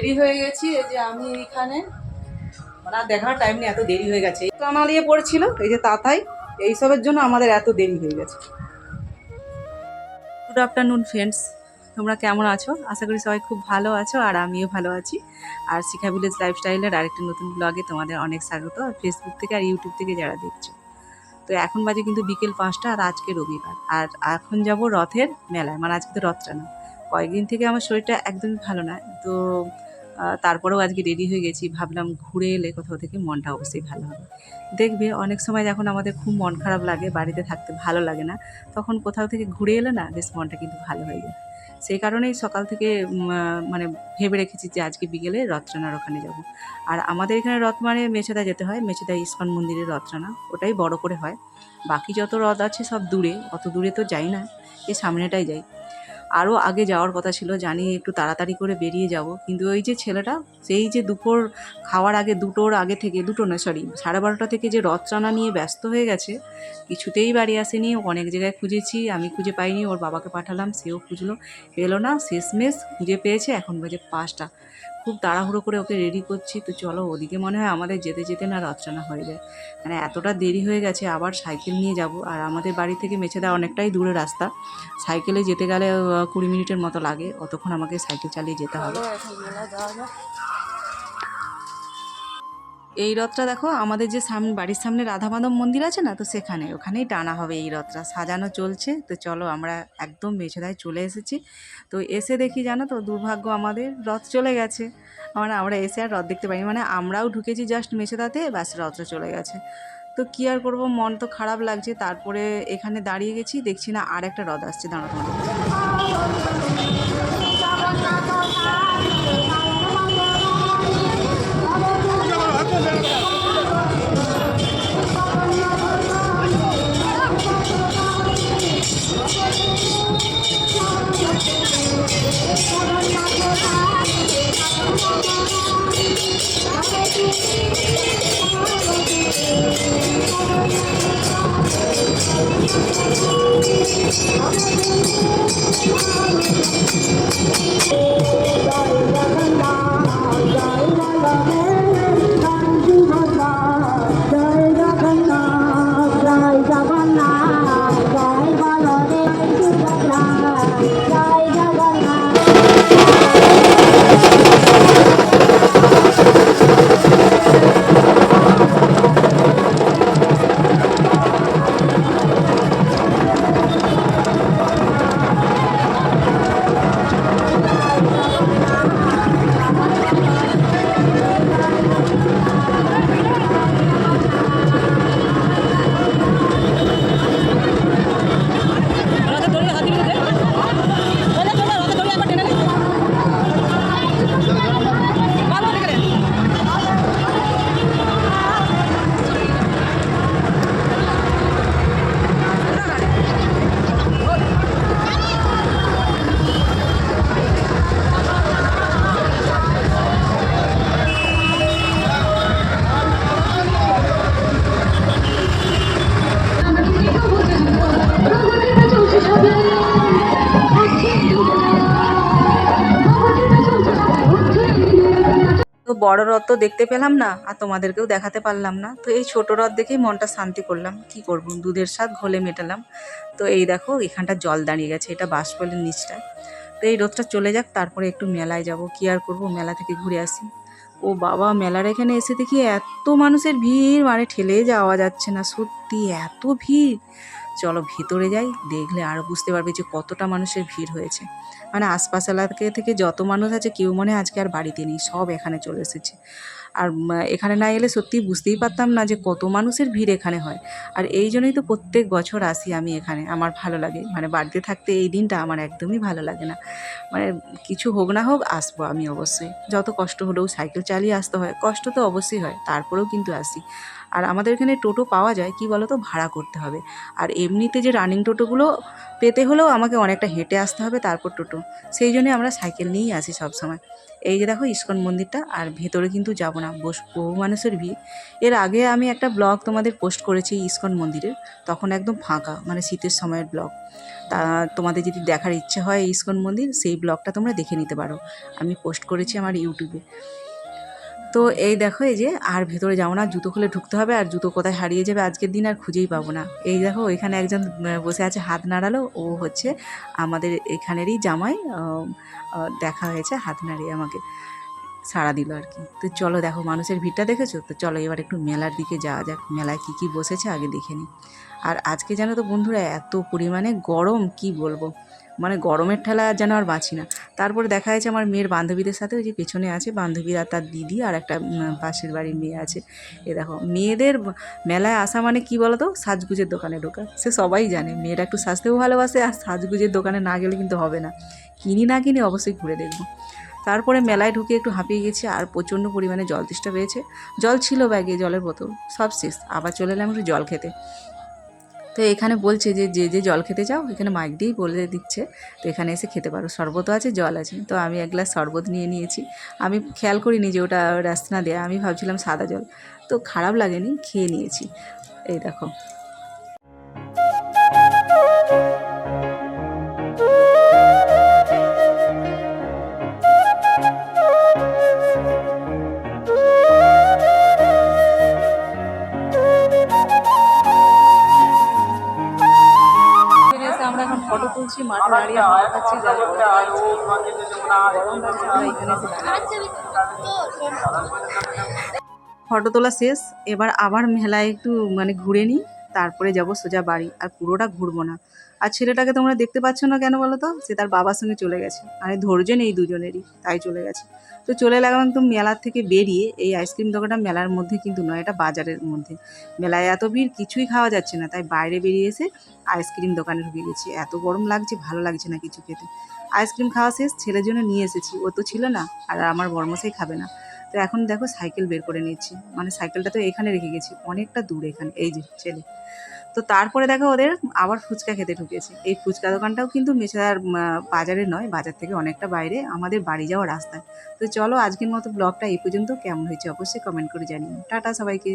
Ready হয়ে গেছি, এই যে আমি এখানে। মানে আর দেখার টাইম নেই, এত দেরি হয়ে গেছে। তো আমার ইয়ে পড়েছিল, এই যে তাতাই, এইসবের জন্য আমাদের এত দেরি হয়ে গেছে। গুড আফটারনুন ফ্রেন্ডস তোমরা কেমন আছো? আশা করি সবাই খুব ভালো আছো, আর আমিও ভালো আছি। আর শিখা ভিলেজ লাইফস্টাইলের আরেকটি নতুন ব্লগে তোমাদের অনেক স্বাগত, আর ফেসবুক থেকে আর ইউটিউব থেকে যারা দেখছ। তো এখন বাজে কিন্তু বিকেল পাঁচটা, আর আজকে রবিবার। আর এখন যাব রথের মেলায় মানে আজকে তো রথটা না। কয়েকদিন থেকে আমার শরীরটা একদমই ভালো না। তো তারপরেও আজকে রেডি হয়ে গেছি। ভাবলাম ঘুরে এলে কোথাও থেকে মনটা অবশ্যই ভালো হবে। দেখবে অনেক সময় যখন আমাদের খুব মন খারাপ লাগে, বাড়িতে থাকতে ভালো লাগে না, তখন কোথাও থেকে ঘুরে এলে না, বেশ মনটা কিন্তু ভালো হয়ে যায়। সেই কারণেই সকাল থেকে মানে ভেবে রেখেছি যে আজকে বিকেলে রথটানার ওখানে যাব। আর আমাদের এখানে রথ মানে মেছেদা যেতে হয়, মেছেদা ইস্কন মন্দিরের রথটানা ওটাই বড় করে হয়। বাকি যত রথ আছে সব দূরে, অত দূরে তো যাই না, এই সামনেটাই যাই। আরও আগে যাওয়ার কথা ছিল, জানি একটু তাড়াতাড়ি করে বেরিয়ে যাব। কিন্তু ওই যে ছেলেটা, সেই যে দুপুর খাওয়ার আগে, দুটোর আগে থেকে, দুটো না সরি সাড়ে বারোটা থেকে যে রথ টানা নিয়ে ব্যস্ত হয়ে গেছে, কিছুতেই বাড়ি আসেনি। অনেক জায়গায় খুঁজেছি, আমি খুঁজে পাইনি, ওর বাবাকে পাঠালাম, সেও খুঁজলো পেল না, শেষমেশ খুঁজে পেয়েছে, এখন বাজে পাঁচটা। খুব তাড়াহুড়ো করে ওকে রেডি করছি। তো চলো ওদিকে মনে হয় আমাদের যেতে যেতে না রচনা হয়ে যায়। মানে এতটা দেরি হয়ে গেছে, আবার সাইকেল নিয়ে যাব। আর আমাদের বাড়ি থেকে মেছেদা অনেকটাই দূরে রাস্তা। সাইকেলে যেতে গেলে কুড়ি মিনিটের মতো লাগে। অতক্ষণ আমাকে সাইকেল চালিয়ে যেতে হবে। এই রথটা দেখো, আমাদের যে সামনে বাড়ির সামনে রাধা মাধব মন্দির আছে না, তো সেখানে, ওখানেই টানা হবে এই রথটা। সাজানো চলছে, তো চলো আমরা একদম মেছেদায় চলে এসেছি। তো এসে দেখি জানো তো, দুর্ভাগ্য আমাদের, রথ চলে গেছে। মানে আমরা এসে আর রথ দেখতে পাইনি মানে আমরাও ঢুকেছি জাস্ট মেছেদাতে ব্যাস রথটা চলে গেছে। তো কী আর করব, মন তো খারাপ লাগছে, তারপরে এখানে দাঁড়িয়ে গেছি, দেখছি না আর একটা রথ আসছে দাঁড়া তোমাদের তো বড় রথ তো দেখতে পেলাম না, আর তোমাদেরকেও দেখাতে পারলাম না। তো এই ছোট রথ দেখেই মনটা শান্তি করলাম। কি করব? দুধের স্বাদ ঘোলে মেটালাম। তো এই দেখো, এখানটা জল দাঁড়িয়ে গেছে, এটা বাঁশপলের নিচটা তো এই রথটা চলে যাক, তারপরে একটু মেলায় যাব। কি আর করব? মেলা থেকে ঘুরে আসি। ও বাবা, মেলার এখানে এসে দেখি এত মানুষের ভিড় মানে ঠেলে যাওয়া যাচ্ছে না, সত্যি এত ভিড়। চলো ভিতরে যাই, দেখলে আরও বুঝতে পারবে যে কতটা মানুষের ভিড় হয়েছে। মানে আশপাশ এলাকা থেকে যত মানুষ আছে, কেউ মনে আজকে আর বাড়িতে নেই, সব এখানে চলে এসেছে। আর এখানে না এলে সত্যি বুঝতেই পারতাম না যে কত মানুষের ভিড় এখানে হয়। আর এই জন্যই তো প্রত্যেক বছর আসি আমি এখানে। আমার ভালো লাগে। মানে বাড়িতে থাকতে এই দিনটা আমার একদমই ভালো লাগে না। মানে কিছু হোক না হোক আসব আমি অবশ্যই। যত কষ্ট হলেও সাইকেল চালিয়ে আসতে হয়। কষ্ট তো অবশ্যই হয়। তারপরেও কিন্তু আসি। আর আমাদের এখানে টোটো পাওয়া যায়, কি বলো তো ভাড়া করতে হবে। আর এমনিতে যে রানিং টোটোগুলো পেতে হলেও আমাকে অনেকটা হেঁটে আসতে হবে তারপর টোটো। সেই জন্যই আমরা সাইকেল নিয়েই আসি সব সময় এই যে দেখো, ইস্কন মন্দিরটা, আর ভেতরে কিন্তু যাব না। বস, বহু মানুষের ভিড়। এর আগে আমি একটা ব্লগ তোমাদের পোস্ট করেছি ইস্কন মন্দিরের, তখন একদম ফাঁকা মানে শীতের সময়ের ব্লগ। তা তোমাদের যদি দেখার ইচ্ছে হয় ইস্কন মন্দির, সেই ব্লগটা তোমরা দেখে নিতে পারো। আমি পোস্ট করেছি আমার ইউটিউবে তো এই দেখো, এই যে আর ভেতরে যাব না, জুতো খুলে ঢুকতে হবে আর জুতো কোথায় হারিয়ে যাবে আজকের দিন আর খুঁজেই পাবো না। এই দেখো, এখানে একজন বসে আছে, হাত নাড়ালো, ও হচ্ছে আমাদের এখানেরই জামাই দেখা হয়েছে, হাত নাড়িয়ে আমাকে সাড়া দিল আর কি। তো চলো দেখো, মানুষের ভিড়টা দেখেছ? তো চলো এবার একটু মেলার দিকে যাওয়া যাক, মেলায় কী কী বসেছে আগে দেখে নিই। আর আজকে জানো তো বন্ধুরা, এত পরিমাণে গরম, কি বলব? মানে গরমের ঠেলা যেন আর বাঁচি না। তারপরে দেখা যাচ্ছে আমার মেয়ের বান্ধবীদের সাথে ওই যে পেছনে আছে, বান্ধবীরা তার দিদি আর একটা পাশের বাড়ির মেয়ে আছে। এ দেখো, মেয়েদের মেলায় আসা মানে কি বলতো? সাজগুজের দোকানে ঢোকা। সে সবাই জানে, মেয়েরা একটু সাজতেও ভালোবাসে আর সাজগুজের দোকানে না গেলে কিন্তু হবে না। কিনি না কিনি অবশ্যই ঘুরে দেখব। তারপরে মেলায় ঢুকে একটু হাঁপিয়ে গেছি আর প্রচণ্ড পরিমাণে জল তেষ্টা পেয়েছে। জল ছিল ব্যাগে, জলের বোতল, সব শেষ। আবার চলে এলাম একটু জল খেতে। তো এখানে বলছে যে যে যে জল খেতে চাও এখানে মাইক দিয়েই বলে দিচ্ছে, তো এখানে এসে খেতে পারো। শরবতও আছে, জল আছে, তো আমি এক গ্লাস শরবত নিয়ে নিয়েছি। আমি খেয়াল করিনি যে ওটা রাস্তা দেয়া, আমি ভাবছিলাম সাদা জল। তো খারাপ লাগেনি, খেয়ে নিয়েছি। এই দেখো। ফটো তুলছি, মাঠে দাঁড়িয়ে হাওয়া খাচ্ছি ফটো তোলা শেষ, এবার আবার মেলায় একটু মানে ঘুরে নিই। তারপরে যাব সোজা বাড়ি, আর পুরোটা ঘুরবো না। আর ছেলেটাকে তোমরা দেখতে পাচ্ছ না কেন বলো তো সে তার বাবার সঙ্গে চলে গেছে। মানে ধৈর্য নেই দুজনেরই, তাই চলে গেছে। তো চলে এলাম একদম মেলার থেকে বেরিয়ে, এই আইসক্রিম দোকানটা মেলার মধ্যে কিন্তু নয়, এটা বাজারের মধ্যে। মেলায় এত ভিড়, কিছুই খাওয়া যাচ্ছে না, তাই বাইরে বেরিয়ে এসে আইসক্রিম দোকানে ঢুকে গেছি। এত গরম লাগছে, ভালো লাগছে না কিছু খেতে। আইসক্রিম খাওয়া শেষ, ছেলের জন্য নিয়ে এসেছি। ও তো ছিল না, আর আমার বর্মশাই খাবে না। তো এখন দেখো সাইকেল বের করে নিচ্ছি মানে সাইকেলটা তো এখানে রেখে গেছি, অনেকটা দূর এখানে, এই যে ছেলে। তো তারপরে দেখো ওদের আবার ফুচকা খেতে ঢুকেছে। এই ফুচকা দোকানটাও কিন্তু মেছেদার বাজারে নয়, বাজার থেকে অনেকটা বাইরে, আমাদের বাড়ি যাওয়ার রাস্তায়। তো চলো আজকের মতো ব্লগটা এই পর্যন্ত, কেমন হয়েছে অবশ্যই কমেন্ট করে জানিও। টাটা সবাইকে।